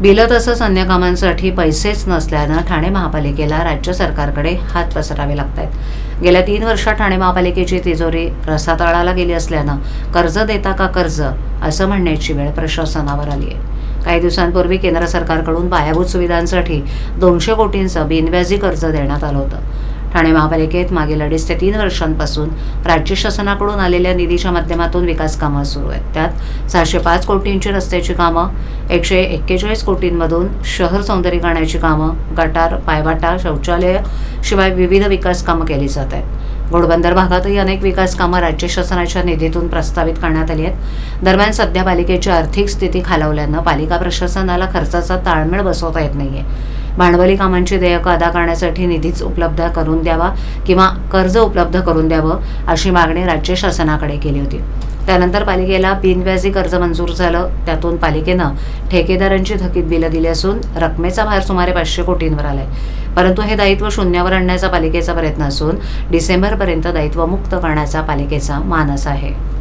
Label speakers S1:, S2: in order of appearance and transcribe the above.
S1: बिलं तसंच अन्य कामांसाठी पैसेच नसल्यानं ठाणे महापालिकेला राज्य सरकारकडे हात पसरावे लागत आहेत गेल्या तीन वर्षात ठाणे महापालिकेची तिजोरी रसातळाला गेली असल्यानं कर्ज देता का कर्ज असं म्हणण्याची वेळ प्रशासनावर आली आहे काही दिवसांपूर्वी केंद्र सरकारकडून पायाभूत सुविधांसाठी दोनशे कोटींचं बिनव्याजी कर्ज देण्यात आलं होतं. ठाणे महापालिकेत मागील अडीच ते तीन वर्षांपासून राज्य शासनाकडून आलेल्या निधीच्या माध्यमातून विकास कामं सुरू आहेत. त्यात सहाशे पाच कोटींची रस्त्याची कामं एकशे एक्केचाळीस कोटींमधून शहर सौंदर्यीकरणाची कामं गटार पायवाटा शौचालय शिवाय विविध विकास कामं केली जात आहेत. घोडबंदर भागातही अनेक विकास कामं राज्य शासनाच्या निधीतून प्रस्तावित करण्यात आली आहेत. दरम्यान सध्या पालिकेची आर्थिक स्थिती खालावल्यानं पालिका प्रशासनाला खर्चाचा ताळमेळ बसवता येत नाहीये. भांडवली कामांची देयकं अदा करण्यासाठी निधीच उपलब्ध करून द्यावा किंवा कर्ज उपलब्ध करून द्यावं अशी मागणी राज्य शासनाकडे केली होती. त्यानंतर पालिकेला बिनव्याजी कर्ज मंजूर झालं. त्यातून पालिकेनं ठेकेदारांची थकीत बिलं दिली असून रकमेचा भार सुमारे पाचशे कोटींवर आलाय. परंतु हे दायित्व शून्यावर आणण्याचा पालिकेचा प्रयत्न असून डिसेंबरपर्यंत दायित्व मुक्त करण्याचा पालिकेचा मानस आहे.